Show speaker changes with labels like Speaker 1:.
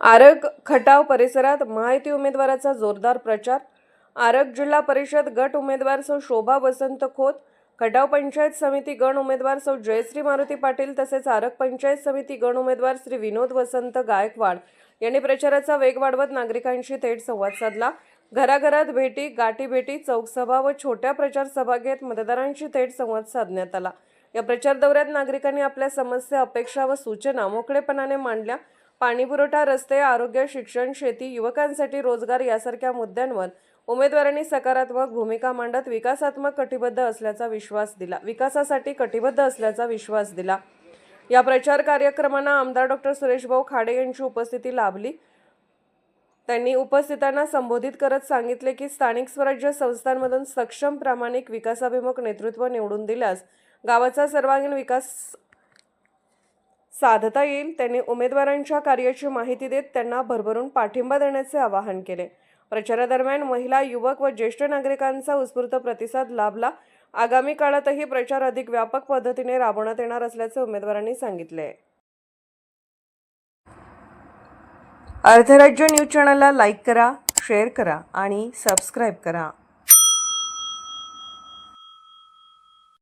Speaker 1: आरग खटाव परिसरात महायुती उमेदवाराचा जोरदार प्रचार. आरग जिल्हा परिषद गट उमेदवार सौ शोभा वसंत खोत खटाव पंचायत समिती गण उमेदवार सौ जयश्री मारुती पाटील तसेच आरग पंचायत समिती गण उमेदवार श्री विनोद वसंत गायकवाड यांनी प्रचाराचा वेग वाढवत नागरिकांशी थेट संवाद साधला. घराघरात भेटी गाठी भेटी चौकसभा व छोट्या प्रचार सभा घेत मतदारांशी थेट संवाद साधण्यात आला. या प्रचार दौऱ्यात नागरिकांनी आपल्या समस्या अपेक्षा व सूचना मोकळेपणाने मांडल्या. पाणीपुरवठा रस्ते आरोग्य शिक्षण शेती युवकांसाठी रोजगार यासारख्या मुद्द्यांवर उमेदवारांनी सकारात्मक भूमिका मांडत विकासात्मक कटिबद्ध असल्याचा विश्वास दिला. विकासासाठी कटिबद्ध असल्याचा विश्वास दिला. या प्रचार कार्यक्रमांना आमदार डॉक्टर सुरेश भाऊ खाडे यांची उपस्थिती लाभली. त्यांनी उपस्थितांना संबोधित करत सांगितले की स्थानिक स्वराज्य संस्थांमधून सक्षम प्रामाणिक विकासाभिमुख नेतृत्व निवडून दिल्यास गावाचा सर्वांगीण विकास साधता येईल. त्यांनी उमेदवारांच्या कार्याची माहिती देत त्यांना भरभरून पाठिंबा देण्याचे आवाहन केले. प्रचारादरम्यान महिला युवक व ज्येष्ठ नागरिकांचा उत्स्फूर्त प्रतिसाद लाभला. आगामी काळातही प्रचार अधिक व्यापक पद्धतीने राबवण्यात येणार असल्याचे उमेदवारांनी सांगितले. अर्धराज्य न्यूज चॅनलला लाईक करा शेअर करा आणि सबस्क्राईब करा.